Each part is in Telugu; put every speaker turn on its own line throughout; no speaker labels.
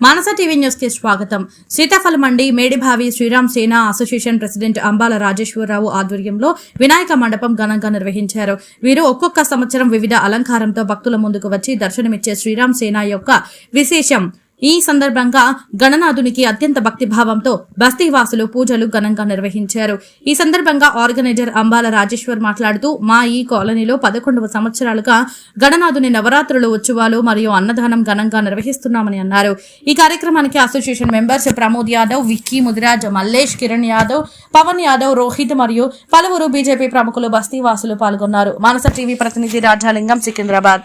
మానస టీవీ న్యూస్కి స్వాగతం. సీతాఫల మండి మేడిభావి శ్రీరామ్ సేన అసోసియేషన్ ప్రెసిడెంట్ అంబాల రాజేశ్వరరావు ఆధ్వర్యంలో వినాయక మండపం ఘనంగా నిర్వహించారు. వీరు ఒక్కొక్క సంవత్సరం వివిధ అలంకారంతో భక్తుల ముందుకు వచ్చి దర్శనమిచ్చే శ్రీరామ్ సేన యొక్క విశేషం ఈ సందర్భంగా గణనాథునికి అత్యంత భక్తిభావంతో బస్తీవాసులు పూజలు ఘనంగా నిర్వహించారు. ఈ సందర్భంగా ఆర్గనైజర్ అంబాల రాజేశ్వర్ మాట్లాడుతూ మా ఈ కాలనీలో పదకొండవ సంవత్సరాలుగా గణనాథుని నవరాత్రులు ఉత్సవాలు మరియు అన్నదానం ఘనంగా నిర్వహిస్తున్నామని అన్నారు. ఈ కార్యక్రమానికి అసోసియేషన్ మెంబర్స్ ప్రమోద్ యాదవ్ విక్కీ ముదిరాజ్ మల్లేష్ కిరణ్ యాదవ్ పవన్ యాదవ్ రోహిత్ మరియు పలువురు బీజేపీ ప్రముఖులు బస్తీవాసులు పాల్గొన్నారు. మానస టీవీ ప్రతినిధి రాజాలింగం సికింద్రాబాద్.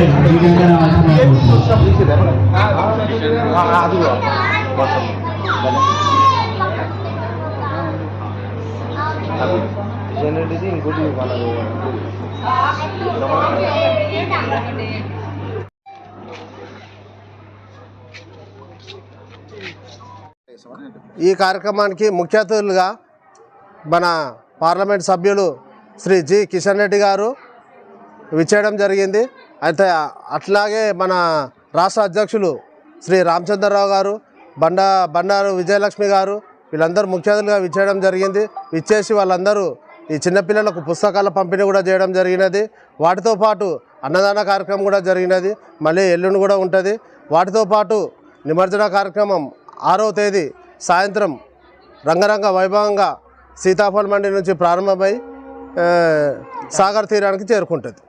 ఇంకోటి
ఈ కార్యక్రమానికి ముఖ్య అతిథులుగా మన పార్లమెంట్ సభ్యులు శ్రీ జి కిషన్ రెడ్డి గారు విచ్చేయడం జరిగింది. అయితే అట్లాగే మన రాష్ట్ర అధ్యక్షులు శ్రీ రామచంద్రరావు గారు బండా బండారు విజయలక్ష్మి గారు వీళ్ళందరూ ముఖ్య అతిథులుగా విచ్చేయడం జరిగింది. విచ్చేసి వాళ్ళందరూ ఈ చిన్నపిల్లలకు పుస్తకాల పంపిణీ కూడా చేయడం జరిగినది. వాటితో పాటు అన్నదాన కార్యక్రమం కూడా జరిగినది. మళ్ళీ ఎల్లుండి కూడా ఉంటుంది. వాటితో పాటు నిమజ్జన కార్యక్రమం ఆరవ తేదీ సాయంత్రం రంగరంగ వైభవంగా సీతాఫల్ మండి నుంచి ప్రారంభమై సాగర్ తీరానికి చేరుకుంటుంది.